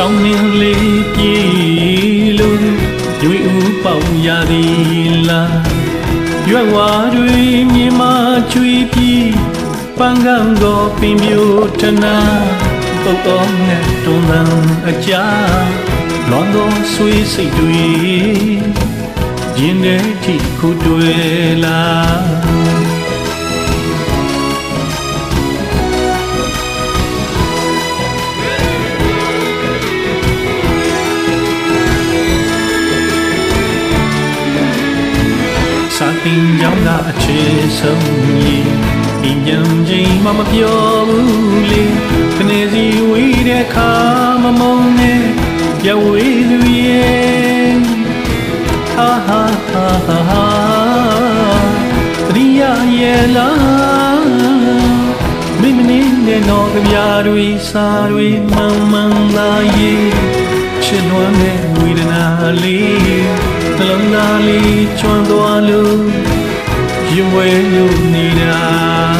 ဆောင်းနှင်းလေးပြေလို့ရွေဦးပေါင်ရသည်လားရွက်ဝါတွေမြေမာချွေပြီးပန်းကန်းကိုပင်ပြိုထနာပုတ်တော်ငတ်တွန်းလန်းအကြာလွန်သောဆွေးစိတ်တွေရင်ထဲထိခုတွေ့လာ စာတင်ကြောင်းကအချေဆုံးကြီးဒီညံချင်းမမပြောဘူးလေကနေစီဝေးတဲ့ခါမမုံနဲ့ရဝေးသူရဲ့ဟာဟာဟာဟာဟာရိယာရဲ့လားမိမနေနဲ့တော့ကြပြားတွေစာတွေမှန်မှန်လာရဲ့ချစ်လွမ်းတဲ့ဝေဒနာလေးနှလုံးသားလေးချွမ်းသွား လို့ရင်ဝဲလို့နေတာ